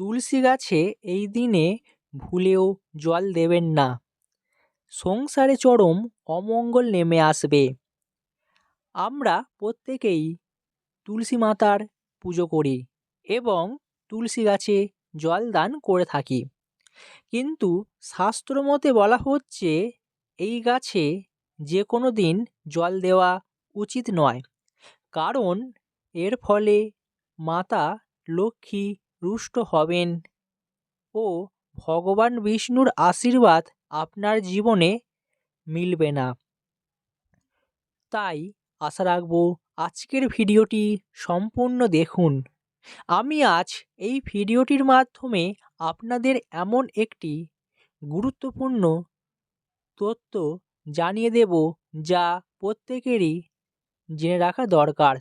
তুলসী গাছে এই দিনে ভুলেও জল দেবেন না। সংসারে চরম অমঙ্গল নেমে আসবে। আমরা প্রত্যেকেই তুলসী মাতার পুজো করি এবং তুলসী গাছে জল দান করে থাকি। কিন্তু শাস্ত্র মতে বলা হচ্ছে, এই গাছে যে কোনো দিন জল দেওয়া উচিত নয়। কারণ এর ফলে মাতা লক্ষ্মী রুষ্ট হবেন। ও ভগবান বিষ্ণুর আশীর্বাদ আপনার জীবনে মিলবে না। তাই আশা রাখব আজকের ভিডিওটি সম্পূর্ণ দেখুন। আমি আজ এই ভিডিওটির মাধ্যমে আপনাদের এমন একটি গুরুত্বপূর্ণ তথ্য জানিয়ে দেব যা প্রত্যেকেরই জেনে রাখা দরকার।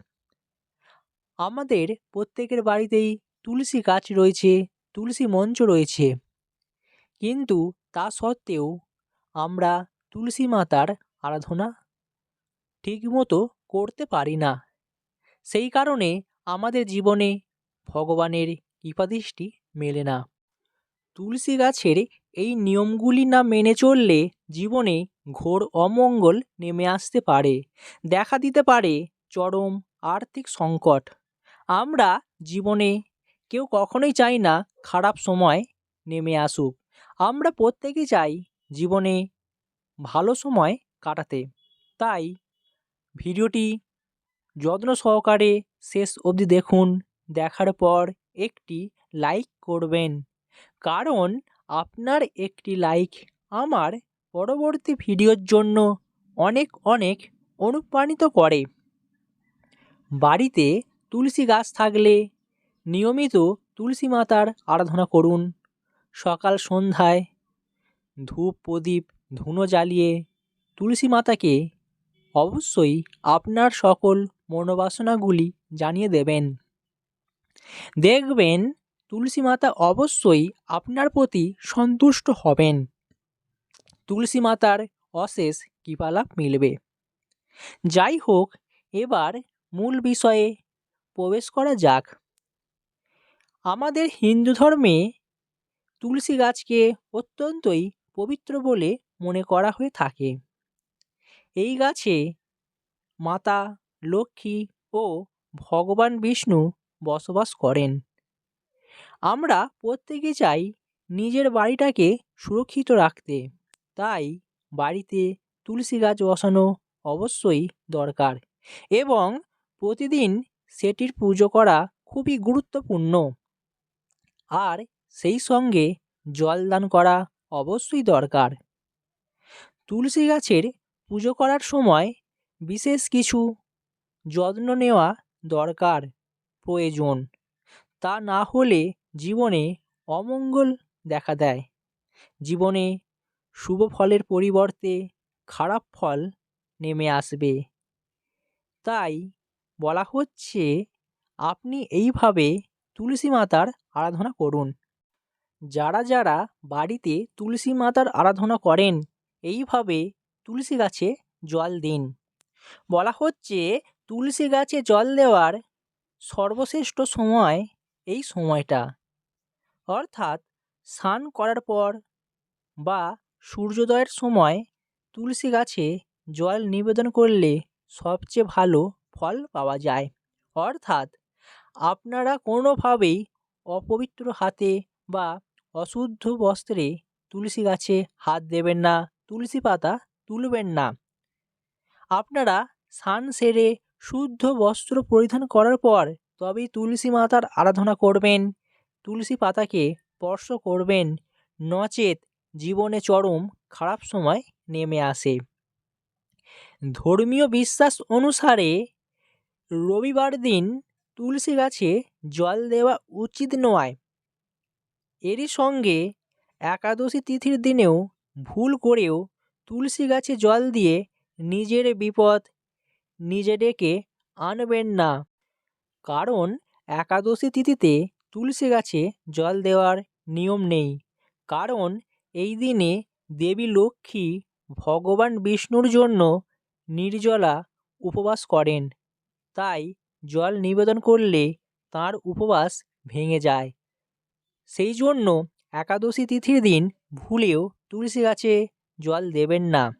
আমাদের প্রত্যেকের বাড়িতেই তুলসী গাছ রয়েছে, তুলসী মঞ্চ রয়েছে। কিন্তু তা সত্ত্বেও আমরা তুলসী মাতার আরাধনা ঠিকমতো করতে পারি না। সেই কারণে আমাদের জীবনে ভগবানের কৃপাদৃষ্টি মেলে না। তুলসী গাছের এই নিয়মগুলি না মেনে চললে জীবনে ঘোর অমঙ্গল নেমে আসতে পারে, দেখা দিতে পারে চরম আর্থিক সংকট। আমরা জীবনে কেউ কখনোই চাই না খারাপ সময় নেমে আসুক। আমরা প্রত্যেকেই চাই জীবনে ভালো সময় কাটাতে। তাই ভিডিওটি যত্ন সহকারে শেষ অবধি দেখুন। দেখার পর একটি লাইক করবেন। কারণ আপনার একটি লাইক আমার পরবর্তী ভিডিওর জন্য অনেক অনেক অনুপ্রাণিত করে। বাড়িতে তুলসী গাছ থাকলে নিয়মিত তুলসী মাতার আরাধনা করুন। সকাল সন্ধ্যায় ধূপ প্রদীপ ধুনো জ্বালিয়ে তুলসী মাতাকে অবশ্যই আপনার সকল মনোবাসনাগুলি জানিয়ে দেবেন। দেখবেন, তুলসী মাতা অবশ্যই আপনার প্রতি সন্তুষ্ট হবেন। তুলসী মাতার অশেষ কৃপালাভ মিলবে। যাই হোক, এবার মূল বিষয়ে প্রবেশ করা যাক। আমাদের হিন্দু ধর্মে তুলসী গাছকে অত্যন্তই পবিত্র বলে মনে করা হয়ে থাকে। এই গাছে মাতা, লক্ষ্মী ও ভগবান বিষ্ণু বসবাস করেন। আমরা প্রত্যেকে চাই নিজের বাড়িটাকে সুরক্ষিত রাখতে, তাই বাড়িতে তুলসী গাছ বসানো অবশ্যই দরকার এবং প্রতিদিন সেটির পুজো করা খুবই গুরুত্বপূর্ণ। আর সেই সঙ্গে জল দান করা অবশ্যই দরকার। তুলসী গাছের পুজো করার সময় বিশেষ কিছু যত্ন নেওয়া দরকার, প্রয়োজন। তা না হলে জীবনে অমঙ্গল দেখা দেয়। জীবনে শুভ ফলের পরিবর্তে খারাপ ফল নেমে আসবে। তাই বলা হচ্ছে, আপনি এইভাবে তুলসী মাতার আরাধনা করুন। যারা যারা বাড়িতে তুলসী মাতার আরাধনা করেন, এইভাবে তুলসী গাছে জল দিন। বলা হচ্ছে তুলসী গাছে জল দেওয়ার সর্বশ্রেষ্ঠ সময় এই সময়টা। অর্থাৎ স্নান করার পর বা সূর্যোদয়ের সময় তুলসী গাছে জল নিবেদন করলে সবচেয়ে ভালো ফল পাওয়া যায়। অর্থাৎ আপনারা কোনোভাবেই অপবিত্র হাতে বা অশুদ্ধ বস্ত্রে তুলসী গাছে হাত দেবেন না, তুলসী পাতা তুলবেন না। আপনারা স্নান সেরে শুদ্ধ বস্ত্র পরিধান করার পর তবেই তুলসী মাতার আরাধনা করবেন, তুলসী পাতাকে স্পর্শ করবেন, নচেত জীবনে চরম খারাপ সময় নেমে আসে। ধর্মীয় বিশ্বাস অনুসারে রবিবার দিন তুলসী গাছে জল দেওয়া উচিত নয়। এরই সঙ্গে একাদশী তিথির দিনেও ভুল করেও তুলসী গাছে জল দিয়ে নিজের বিপদ নিজে ডেকে আনবেন না। কারণ একাদশী তিথিতে তুলসী গাছে জল দেওয়ার নিয়ম নেই। কারণ এই দিনে দেবী লক্ষ্মী ভগবান বিষ্ণুর জন্য নির্জলা উপবাস করেন। তাই জল নিবেদন করলে তাঁর উপবাস ভেঙে যায়। সেই জন্য একাদশী তিথির দিন ভুলেও তুলসী গাছে জল দেবেন না।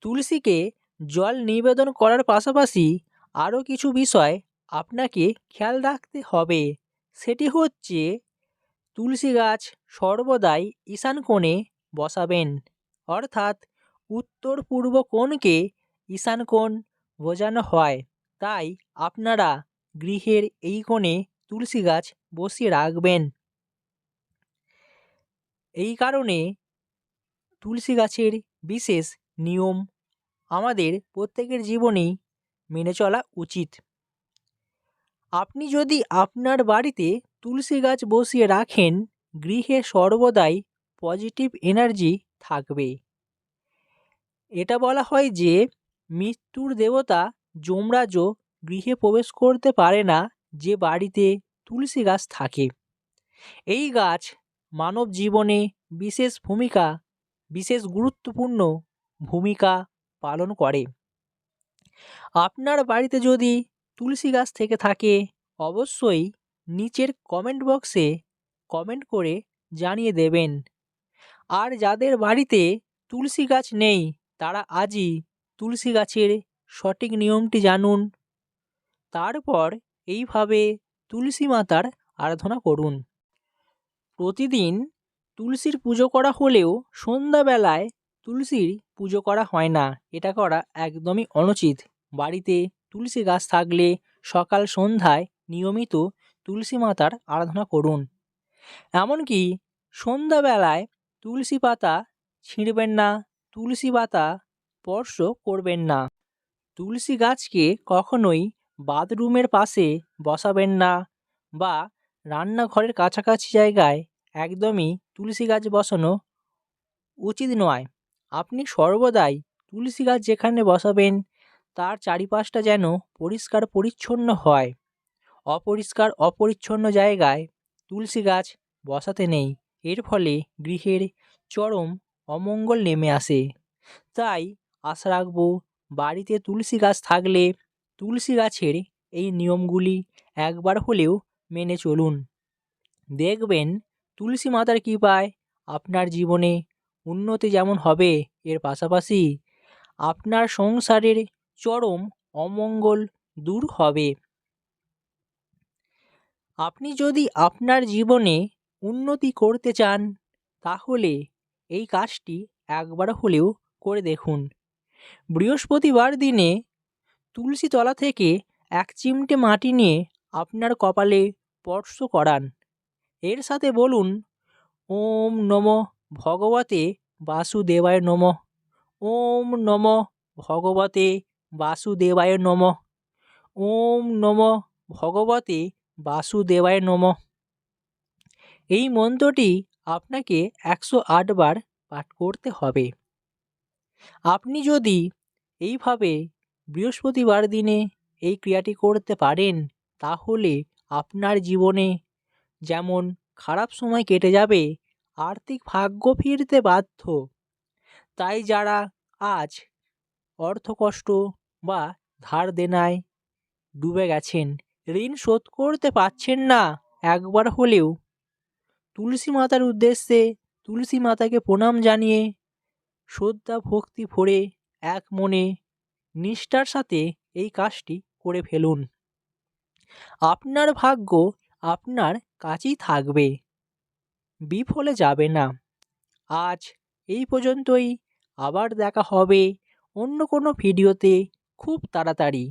তুলসীকে জল নিবেদন করার পাশাপাশি আরও কিছু বিষয় আপনাকে খেয়াল রাখতে হবে। সেটি হচ্ছে, তুলসী গাছ সর্বদাই ঈশান কোণে বসাবেন, অর্থাৎ উত্তর পূর্ব কোণকে ঈশান কোণ বোঝানো হয়। তাই আপনারা গৃহের এই কোণে তুলসী গাছ বসিয়ে রাখবেন। এই কারণে তুলসী গাছের বিশেষ নিয়ম আমাদের প্রত্যেকের জীবনেই মেনে চলা উচিত। আপনি যদি আপনার বাড়িতে তুলসী গাছ বসিয়ে রাখেন, গৃহে সর্বদাই পজিটিভ এনার্জি থাকবে। এটা বলা হয় যে, মৃত্যুর দেবতা যমরাজও গৃহে প্রবেশ করতে পারে না যে বাড়িতে তুলসী গাছ থাকে। এই গাছ মানব জীবনে বিশেষ ভূমিকা, বিশেষ গুরুত্বপূর্ণ ভূমিকা পালন করে। আপনার বাড়িতে যদি তুলসী গাছ থেকে থাকে, অবশ্যই নিচের কমেন্ট বক্সে কমেন্ট করে জানিয়ে দেবেন। আর যাদের বাড়িতে তুলসী গাছ নেই, তারা আজই তুলসী গাছের সঠিক নিয়মটি জানুন। তারপর এইভাবে তুলসী মাতার আরাধনা করুন। প্রতিদিন তুলসীর পুজো করা হলেও সন্ধ্যাবেলায় তুলসীর পুজো করা হয় না। এটা করা একদমই অনুচিত। বাড়িতে তুলসী গাছ থাকলে সকাল সন্ধ্যায় নিয়মিত তুলসী মাতার আরাধনা করুন। এমনকি সন্ধ্যাবেলায় তুলসী পাতা ছিঁড়বেন না, তুলসী পাতা স্পর্শ করবেন না। তুলসী গাছকে কখনোই বাথরুমের পাশে বসাবেন না বা রান্নাঘরের কাছাকাছি জায়গায় একদমই তুলসী গাছ বসানো উচিত নয়। আপনি সর্বদাই তুলসী গাছ যেখানে বসাবেন, তার চারিপাশটা যেন পরিষ্কার পরিচ্ছন্ন হয়। অপরিষ্কার, অপরিচ্ছন্ন জায়গায় তুলসী গাছ বসাতে নেই, এর ফলে গৃহের চরম অমঙ্গল নেমে আসে। তাই আশা রাখব বাড়িতে তুলসী গাছ থাকলে তুলসী গাছের এই নিয়মগুলি একবার হলেও মেনে চলুন। দেখবেন তুলসী মাতার কৃপায় আপনার জীবনে উন্নতি যেমন হবে, এর পাশাপাশি আপনার সংসারের চরম অমঙ্গল দূর হবে। আপনি যদি আপনার জীবনে উন্নতি করতে চান, তাহলে এই কাজটি একবার হলেও করে দেখুন। বৃহস্পতিবার দিনে তুলসী তলা থেকে এক চিমটে মাটি নিয়ে আপনার কপালে স্পর্শ করান। এর সাথে বলুন, ওম নম ভগবতে বাসুদেবায় নম। ওম নম ভগবতে বাসুদেবায় নম। ওম নম ভগবতে বাসুদেবায় নম। এই মন্ত্রটি আপনাকে একশো আটবার পাঠ করতে হবে। আপনি যদি এইভাবে বৃহস্পতিবার দিনে এই ক্রিয়াটি করতে পারেন, তাহলে আপনার জীবনে যেমন খারাপ সময় কেটে যাবে, আর্থিক ভাগ্য ফিরতে বাধ্য। তাই যারা আজ অর্থকষ্ট বা ধার দেনায় ডুবে গেছেন, ঋণ শোধ করতে পারছেন না একবার হলেও, তুলসী মাতার উদ্দেশ্যে তুলসী মাতাকে প্রণাম জানিয়ে শ্রদ্ধা, ভক্তি ভরে এক মনে নিষ্ঠার সাথে এই কাজটি করে ফেলুন। আপনার ভাগ্য আপনার কাছেই থাকবে, বিফলে যাবে না। আজ এই পর্যন্তই, আবার দেখা হবে অন্য কোনো ভিডিওতে খুব তাড়াতাড়ি।